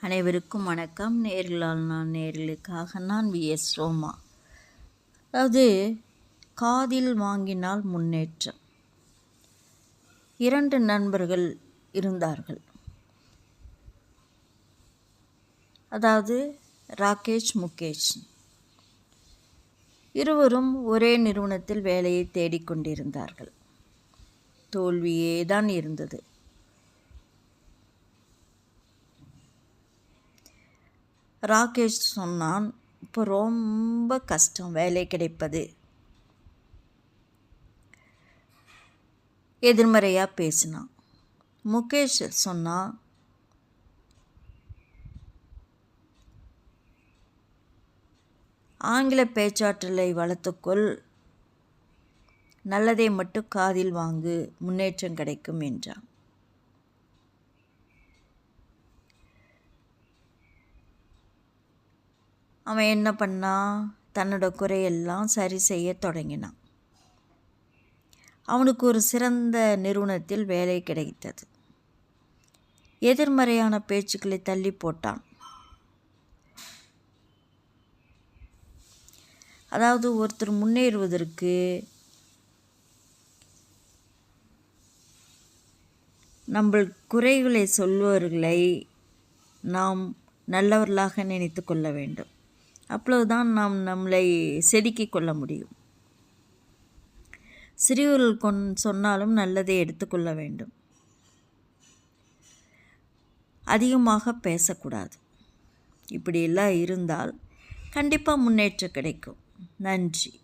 அனைவருக்கும் வணக்கம். நேர்களால் நான் நேர்களுக்காக நான் வி. எஸ். ரோமா அதாவது காதில் வாங்கினால் முன்னேற்றம். இரண்டு நண்பர்கள் இருந்தார்கள். அதாவது ராகேஷ் முகேஷ். இருவரும் ஒரே நிறுவனத்தில் வேலையை தேடிக்கொண்டிருந்தார்கள் தோல்வியே தான் இருந்தது. ராகேஷ் சொன்னான் இப்போ ரொம்ப கஷ்டம் வேலை கிடைப்பது. எதிர்மறையாக பேசினான். முகேஷ் சொன்னான் ஆங்கில பேச்சாற்றலை வளர்த்துக்கொள். நல்லதை மட்டும் காதில் வாங்கு முன்னேற்றம் கிடைக்கும் என்றான். அவன் என்ன பண்ணான் தன்னோட குறையெல்லாம் சரி செய்ய தொடங்கினான். அவனுக்கு ஒரு சிறந்த நிறுவனத்தில் வேலை கிடைத்தது. எதிர்மறையான பேச்சுக்களை தள்ளி போட்டான். அதாவது ஒருத்தர் முன்னேறுவதற்கு நம்ம குறைகளை சொல்பவர்களை நாம் நல்லவர்களாக நினைத்து கொள்ள வேண்டும். அப்பொழுதுதான் நாம் நம்மளை செதுக்கிக் கொள்ள முடியும். சிறியவர்கள் கொன் சொன்னாலும் நல்லதை எடுத்துக்கொள்ள வேண்டும். அதிகமாக பேசக்கூடாது. இப்படியெல்லாம் இருந்தால் கண்டிப்பாக முன்னேற்றம் கிடைக்கும். நன்றி.